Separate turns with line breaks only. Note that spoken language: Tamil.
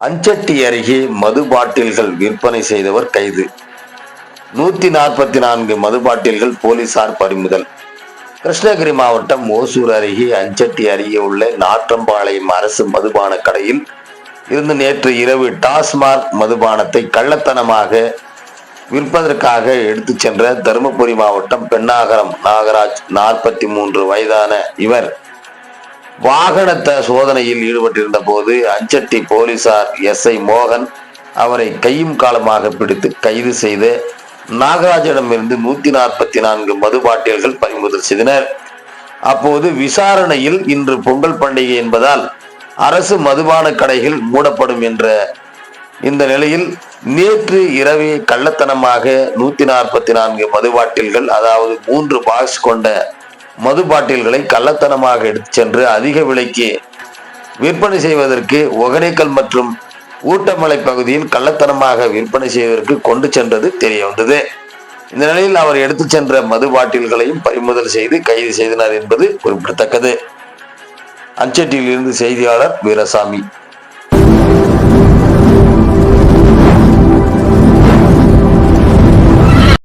அஞ்சட்டி அருகே மது பாட்டில்கள் விற்பனை செய்தவர் கைது. நூத்தி நாற்பத்தி நான்கு மது பாட்டில்கள் போலீசார் பறிமுதல். கிருஷ்ணகிரி மாவட்டம் ஓசூர் அருகே அஞ்சட்டி அருகே உள்ள நாற்றம்பாளையம் அரசு மதுபான கடையில் இருந்து நேற்று இரவு டாஸ்மாக் மதுபானத்தை கள்ளத்தனமாக விற்பதற்காக எடுத்து சென்ற தருமபுரி மாவட்டம் பெண்ணாகரம் நாகராஜ் நாற்பத்தி மூன்று வயதான இவர் வாகனத்த சோதனையில் ஈடுபட்டிருந்த போது அஞ்சட்டி போலீசார் எஸ் ஐ மோகன் அவரை கையும் காலமாக பிடித்து கைது செய்து நாகராஜிடமிருந்து நூத்தி நாற்பத்தி நான்கு மது பாட்டில்கள் பறிமுதல் செய்தனர். அப்போது விசாரணையில் இன்று பொங்கல் பண்டிகை என்பதால் அரசு மதுபான கடைகள் மூடப்படும் என்ற இந்த நிலையில் நேற்று இரவு கள்ளத்தனமாக நூத்தி நாற்பத்தி நான்கு மது பாட்டில்கள் அதாவது மூன்று பாக்ஸ் கொண்ட மது பாட்டில்களை கள்ளத்தனமாக எடுத்துச் சென்று அதிக விலைக்கு விற்பனை செய்வதற்கு ஒகனேக்கல் மற்றும் ஊட்டமலை பகுதியில் கள்ளத்தனமாக விற்பனை செய்வதற்கு கொண்டு சென்றது தெரிய வந்தது. இந்த நிலையில் அவர் எடுத்து சென்ற மது பாட்டில்களையும் பறிமுதல் செய்து கைது செய்தனர் என்பது குறிப்பிடத்தக்கது. அஞ்சட்டியில் இருந்து செய்தியாளர் வீரசாமி.